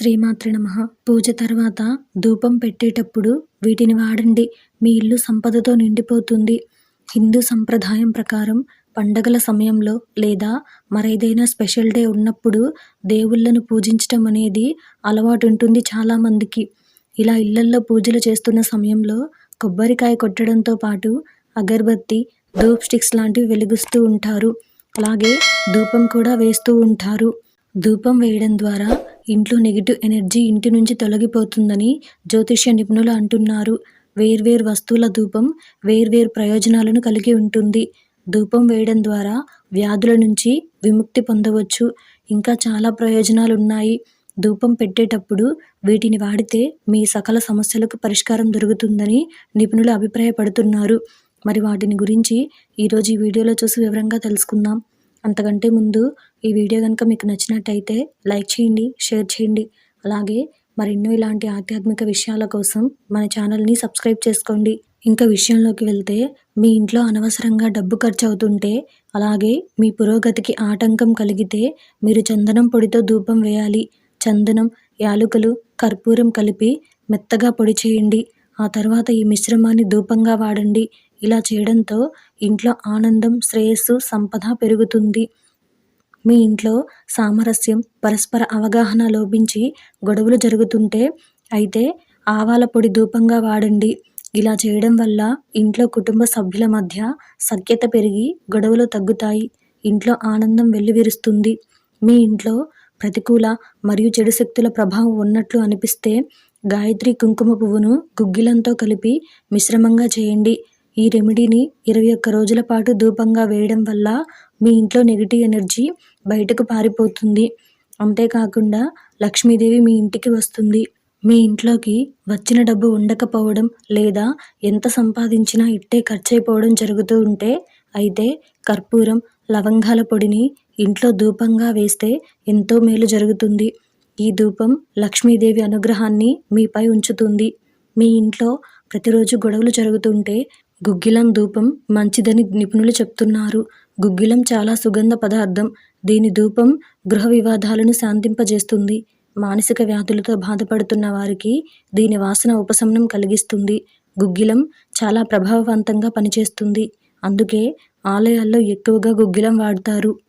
శ్రీమాత్రి నమః. పూజ తర్వాత ధూపం పెట్టేటప్పుడు వీటిని వాడండి. మీ ఇల్లు సంపదతో నిండిపోతుంది. హిందూ సంప్రదాయం ప్రకారం పండగల సమయంలో లేదా మరేదైనా స్పెషల్ డే ఉన్నప్పుడు దేవుళ్ళను పూజించటం అనేది అలవాటు ఉంటుంది చాలామందికి ఇలా ఇళ్ళల్లో పూజలు చేస్తున్న సమయంలో కొబ్బరికాయ కొట్టడంతో పాటు అగరబత్తి ధూప్ స్టిక్స్ లాంటివి వెలిగిస్తూ ఉంటారు. అలాగే ధూపం కూడా వేస్తూ ఉంటారు. ధూపం వేయడం ద్వారా ఇంట్లో నెగిటివ్ ఎనర్జీ ఇంటి నుంచి తొలగిపోతుందని జ్యోతిష్య నిపుణులు అంటున్నారు. వేర్వేరు వస్తువుల ధూపం వేర్వేరు ప్రయోజనాలను కలిగి ఉంటుంది. ధూపం వేయడం ద్వారా వ్యాధుల నుంచి విముక్తి పొందవచ్చు. ఇంకా చాలా ప్రయోజనాలు ఉన్నాయి ధూపం పెట్టేటప్పుడు వీటిని వాడితే మీ సకల సమస్యలకు పరిష్కారం దొరుకుతుందని నిపుణులు అభిప్రాయపడుతున్నారు. మరి వాటిని గురించి ఈరోజు ఈ వీడియోలో చూసి వివరంగా తెలుసుకుందాం. అంతకంటే ముందు ఈ వీడియో కనుక మీకు నచ్చినట్టయితే లైక్ చేయండి షేర్ చేయండి. అలాగే మరెన్నో ఇలాంటి ఆధ్యాత్మిక విషయాల కోసం మన ఛానల్ని సబ్స్క్రైబ్ చేసుకోండి. ఇంకా విషయంలోకి వెళ్తే మీ ఇంట్లో అనవసరంగా డబ్బు ఖర్చు అవుతుంటే అలాగే మీ పురోగతికి ఆటంకం కలిగితే మీరు చందనం పొడితో ధూపం వేయాలి. చందనం యాలుకలు కర్పూరం కలిపి మెత్తగా పొడి చేయండి. ఆ తర్వాత ఈ మిశ్రమాన్ని ధూపంగా వాడండి. ఇలా చేయడంతో ఇంట్లో ఆనందం శ్రేయస్సు సంపద పెరుగుతుంది. మీ ఇంట్లో సామరస్యం పరస్పర అవగాహన లోపించి గొడవలు జరుగుతుంటే అయితే ఆవాల పొడి ధూపంగా వాడండి. ఇలా చేయడం వల్ల ఇంట్లో కుటుంబ సభ్యుల మధ్య సఖ్యత పెరిగి గొడవలు తగ్గుతాయి. ఇంట్లో ఆనందం వెల్లివిరుస్తుంది. మీ ఇంట్లో ప్రతికూల మరియు చెడు శక్తుల ప్రభావం ఉన్నట్లు అనిపిస్తే గాయత్రి కుంకుమ పువ్వును గుగ్గిలంతో కలిపి మిశ్రమంగా చేయండి. ఈ రెమెడీని ఇరవై ఒక్క రోజుల పాటు ధూపంగా వేయడం వల్ల మీ ఇంట్లో నెగిటివ్ ఎనర్జీ బయటకు పారిపోతుంది. అంతేకాకుండా లక్ష్మీదేవి మీ ఇంటికి వస్తుంది. మీ ఇంట్లోకి వచ్చిన డబ్బు ఉండకపోవడం లేదా ఎంత సంపాదించినా ఇట్టే ఖర్చయిపోవడం జరుగుతూ ఉంటే అయితే కర్పూరం లవంగాల పొడిని ఇంట్లో ధూపంగా వేస్తే ఎంతో మేలు జరుగుతుంది. ఈ ధూపం లక్ష్మీదేవి అనుగ్రహాన్ని మీపై ఉంచుతుంది. మీ ఇంట్లో ప్రతిరోజు గొడవలు జరుగుతుంటే గుగ్గిలం ధూపం మంచిదని నిపుణులు చెప్తున్నారు. గుగ్గిలం చాలా సుగంధ పదార్థం. దీని ధూపం గృహ వివాదాలను శాంతింపజేస్తుంది. మానసిక వ్యాధులతో బాధపడుతున్న వారికి దీని వాసన ఉపశమనం కలిగిస్తుంది. గుగ్గిలం చాలా ప్రభావవంతంగా పనిచేస్తుంది. అందుకే ఆలయాల్లో ఎక్కువగా గుగ్గిలం వాడతారు.